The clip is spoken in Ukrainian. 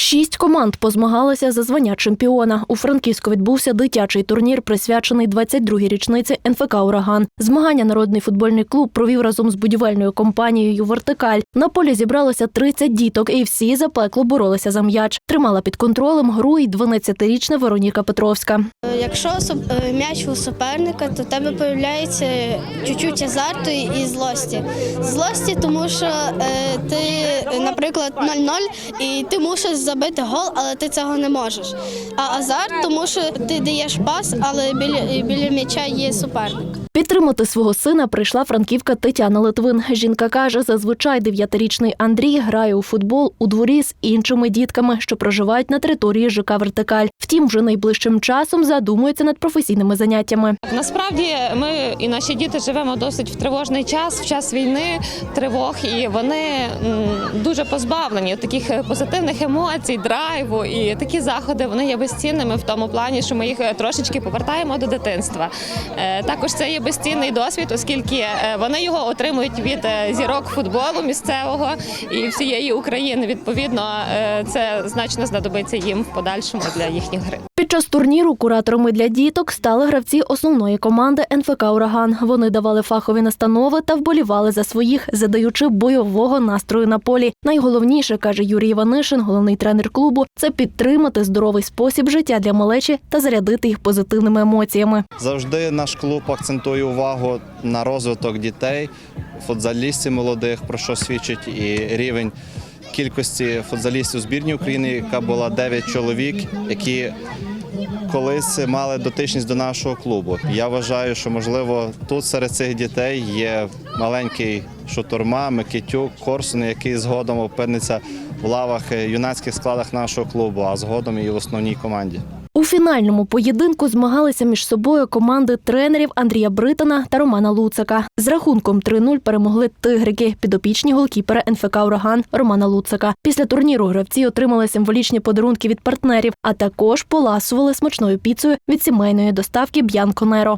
Шість команд позмагалися за звання чемпіона. У Франківську відбувся дитячий турнір, присвячений 22-й річниці НФК Ураган. Змагання народний футбольний клуб провів разом з будівельною компанією Вертикаль. На полі зібралося 30 діток, і всі запекло боролися за м'яч. Тримала під контролем гру і 12-річна Вероніка Петровська. Якщо е, м'яч у суперника, то в тебе появляється чуть-чуть азарту і злості. Злості, тому що е, ти, е, наприклад, 0-0, і ти мусиш забити гол, але ти цього не можеш. А азарт, тому що ти даєш пас, але біля, біля м'яча є суперник. Підтримати свого сина прийшла франківка Тетяна Литвин. Жінка каже, зазвичай дев'ятирічний Андрій грає у футбол у дворі з іншими дітками, що проживають на території ЖК Вертикаль. Втім, вже найближчим часом задумується над професійними заняттями. Насправді ми і наші діти живемо досить в тривожний час, в час війни, тривог, і вони дуже позбавлені таких е, позитивних емоцій, драйву. І такі заходи вони є безцінними в тому плані, що ми їх е, трошечки повертаємо до дитинства. Е, Також це є безцінний досвід, оскільки е, вони його отримують від е, зірок футболу місцевого і всієї України. Відповідно, е, це значно знадобиться їм в подальшому для їхніх гри. Під час турніру кураторами для діток стали гравці основної команди НФК Ураган. Вони давали фахові настанови та вболівали за своїх, задаючи бойового настрою на полі. Найголовніше каже Юрій Іванишин, головний тренер клубу, це підтримати здоровий спосіб життя для малечі та зарядити їх позитивними емоціями. Завжди наш клуб акцентує увагу на розвиток дітей, футзалістів молодих, про що свідчить і рівень кількості футзалістів збірні України, яка була 9 чоловік, які колись мали дотичність до нашого клубу. Я вважаю, що можливо тут серед цих дітей є маленький Шутурма, Микитюк, Корсун, який згодом опиниться в лавах е, юнацьких складах нашого клубу, а згодом і в основній команді. У фінальному поєдинку змагалися між собою команди тренерів Андрія Британа та Романа Луцака. З рахунком 3-0 перемогли тигрики, підопічні голкіпера НФК Ураган Романа Луцака. Після турніру гравці отримали символічні подарунки від партнерів, а також поласували смачною піцею від сімейної доставки Б'янко Неро.